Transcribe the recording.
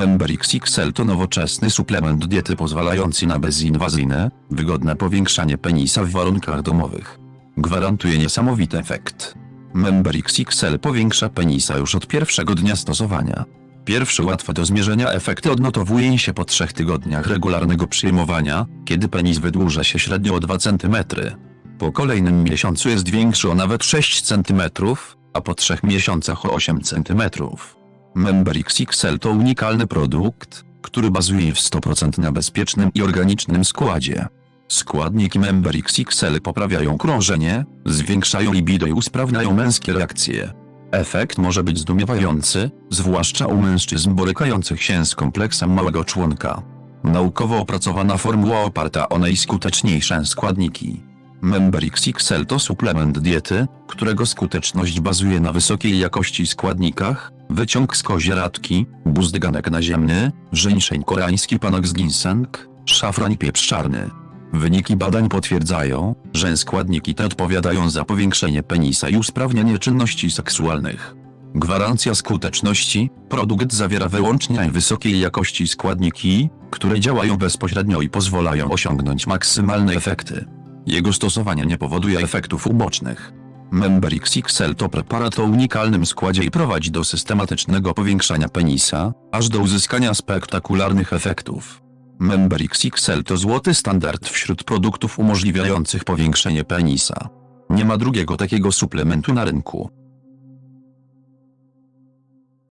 Member XXL to nowoczesny suplement diety pozwalający na bezinwazyjne, wygodne powiększanie penisa w warunkach domowych. Gwarantuje niesamowity efekt. Member XXL powiększa penisa już od pierwszego dnia stosowania. Pierwszy łatwy do zmierzenia efekty odnotowuje się po 3 tygodniach regularnego przyjmowania, kiedy penis wydłuża się średnio o 2 cm. Po kolejnym miesiącu jest większy o nawet 6 cm, a po 3 miesiącach o 8 cm. Member XXL to unikalny produkt, który bazuje w 100% na bezpiecznym i organicznym składzie. Składniki Member XXL poprawiają krążenie, zwiększają libido i usprawniają męskie reakcje. Efekt może być zdumiewający, zwłaszcza u mężczyzn borykających się z kompleksem małego członka. Naukowo opracowana formuła oparta o najskuteczniejsze składniki. Member XXL to suplement diety, którego skuteczność bazuje na wysokiej jakości składnikach, wyciąg z kozie radki, buzdyganek naziemny, żeńszeń koreański panax ginseng, szafran i pieprz czarny. Wyniki badań potwierdzają, że składniki te odpowiadają za powiększenie penisa i usprawnianie czynności seksualnych. Gwarancja skuteczności: produkt zawiera wyłącznie wysokiej jakości składniki, które działają bezpośrednio i pozwalają osiągnąć maksymalne efekty. Jego stosowanie nie powoduje efektów ubocznych. Member XXL to preparat o unikalnym składzie i prowadzi do systematycznego powiększania penisa, aż do uzyskania spektakularnych efektów. Member XXL to złoty standard wśród produktów umożliwiających powiększenie penisa. Nie ma drugiego takiego suplementu na rynku.